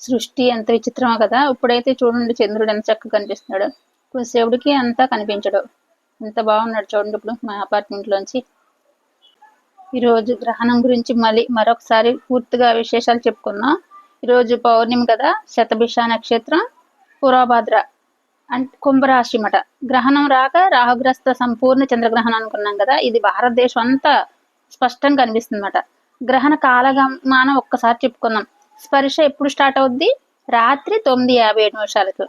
సృష్టి ఎంత విచిత్రమో కదా? ఇప్పుడైతే చూడండి చంద్రుడు ఎంత చక్కగా కనిపిస్తున్నాడు. కొద్దిసేపుడికి అంతా కనిపించడు. ఎంత బాగున్నాడు చూడండి ఇప్పుడు మా అపార్ట్మెంట్ లోంచి. ఈరోజు గ్రహణం గురించి మళ్ళీ మరొకసారి పూర్తిగా విశేషాలు చెప్పుకుందాం. ఈరోజు పౌర్ణమి కదా? శతభిష నక్షత్రం పురాభద్ర అంటే కుంభరాశి మట. గ్రహణం రాక రాహుగ్రస్త సంపూర్ణ చంద్రగ్రహణం అనుకున్నాం కదా? ఇది భారతదేశం అంతా స్పష్టంగా కనిపిస్తుంది గ్రహణ కాలగమానం ఒక్కసారి చెప్పుకున్నాం స్పర్శ ఎప్పుడు స్టార్ట్ అవుద్ది? రాత్రి తొమ్మిది యాభై ఏడు నిమిషాలకు.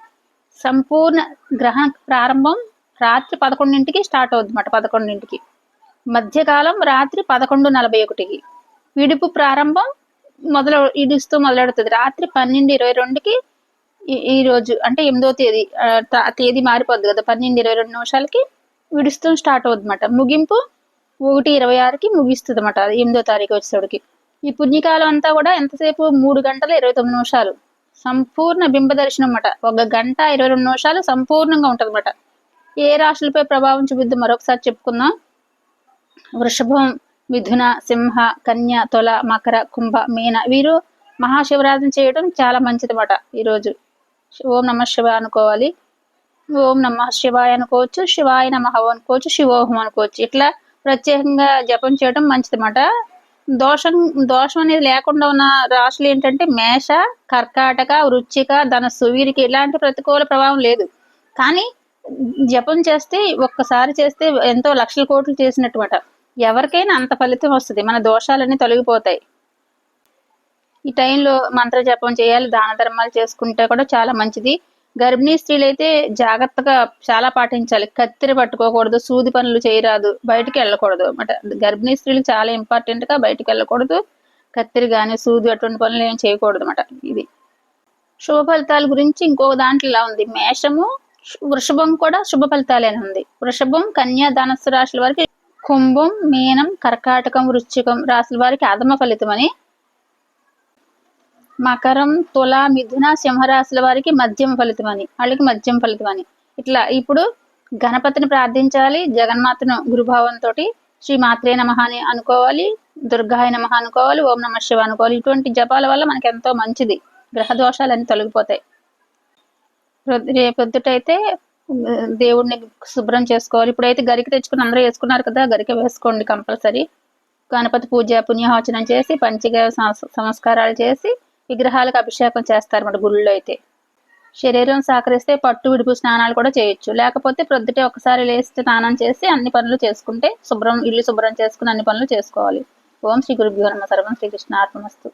సంపూర్ణ గ్రహణ ప్రారంభం రాత్రి పదకొండింటికి స్టార్ట్ అవుద్ది అన్నమాట పదకొండింటికి. మధ్యకాలం రాత్రి పదకొండు నలభై ఒకటికి. విడుపు ప్రారంభం మొదలు ఇడుస్తూ మొదలెడుతుంది. రాత్రి పన్నెండు ఇరవై రెండుకి ఈ రోజు అంటే ఎనిమిదో తేదీ తేదీ మారిపోద్ది కదా పన్నెండు ఇరవై రెండు నిమిషాలకి విడుస్తూ స్టార్ట్ అవుద్ది అనమాట ముగింపు ఒకటి ఇరవై ఆరుకి ముగిస్తుంది అనమాట ఎనిమిదో తారీఖు వచ్చేసరికి. ఈ పుణ్యకాలం అంతా కూడా ఎంతసేపు? మూడు గంటల ఇరవై తొమ్మిది నిమిషాలు. సంపూర్ణ బింబ దర్శనం అన్నమాట ఒక గంట ఇరవై రెండు నిమిషాలు సంపూర్ణంగా ఉంటుంది అన్నమాట ఏ రాశులపై ప్రభావం చూపిద్దాం మరొకసారి చెప్పుకుందాం. వృషభం మిథున సింహ కన్య తొల మకర కుంభ మీన వీరు మహాశివరాత్రి చేయడం చాలా మంచిది అన్నమాట ఈరోజు. ఓం నమ శివ అనుకోవాలి. ఓం నమ శివాయ అనుకోవచ్చు శివాయ నమ అనుకోవచ్చు శివోహం అనుకోవచ్చు. ఇట్లా ప్రత్యేకంగా జపం చేయడం మంచిదన్నమాట. దోషం దోషం అనేది లేకుండా ఉన్న రాశులు ఏంటంటే మేష కర్కాటక వృచ్చిక ధనస్సు. వీరికి ఎలాంటి ప్రతికూల ప్రభావం లేదు. కానీ జపం చేస్తే ఒక్కసారి చేస్తే ఎంతో లక్షల కోట్లు చేసినట్టుమాట. ఎవరికైనా అంత ఫలితం వస్తుంది. మన దోషాలన్నీ తొలగిపోతాయి. ఈ టైంలో మంత్ర జపం చేయాలి దాన ధర్మాలు చేసుకుంటే కూడా చాలా మంచిది. గర్భిణీ స్త్రీలైతే జాగ్రత్తగా చాలా పాటించాలి. కత్తిరి పట్టుకోకూడదు సూది పనులు చేయరాదు బయటికి వెళ్ళకూడదు అనమాట గర్భిణీ స్త్రీలు చాలా ఇంపార్టెంట్గా బయటికి వెళ్ళకూడదు. కత్తిరి కానీ సూది అటువంటి పనులు ఏం చేయకూడదు అనమాట ఇది. శుభ ఫలితాల గురించి ఇంకొక దాంట్లో ఇలా ఉంది. మేషము వృషభం కూడా శుభ ఫలితాలేనే ఉంది. వృషభం కన్యా ధనస్సు రాశుల వారికి కుంభం మీనం కర్కాటకం వృశ్చికం రాశుల వారికి అధమ ఫలితం అని మకరం తుల మిథున సింహరాశుల వారికి మద్యం ఫలితం అని వాళ్ళకి మద్యం ఫలితం అని. ఇట్లా ఇప్పుడు గణపతిని ప్రార్థించాలి జగన్మాతను గురుభావంతో శ్రీ మాత్రే నమ అని అనుకోవాలి దుర్గాయ నమ అనుకోవాలి ఓం నమ శివ అనుకోవాలి. ఇటువంటి జపాల వల్ల మనకి ఎంతో మంచిది. గ్రహ దోషాలన్నీ తొలగిపోతాయి. రేపొద్దుటైతే దేవుడిని శుభ్రం చేసుకోవాలి. ఇప్పుడైతే గరికి తెచ్చుకుని అందరూ వేసుకున్నారు కదా గరిక వేసుకోండి కంపల్సరీ. గణపతి పూజ పుణ్యహోచనం చేసి పంచగ సంస్కారాలు చేసి విగ్రహాలకు అభిషేకం చేస్తారు మన గుళ్ళో అయితే. శరీరం సహకరిస్తే పట్టు విడుపు స్నానాలు కూడా చేయొచ్చు. లేకపోతే ప్రొద్దుటే ఒకసారి లేచి స్నానం చేసి అన్ని పనులు చేసుకుంటే శుభ్రం ఇల్లు శుభ్రం చేసుకుని అన్ని పనులు చేసుకోవాలి. ఓం శ్రీ గురుభ్యో నమ సర్వం శ్రీకృష్ణ ఆత్మస్తు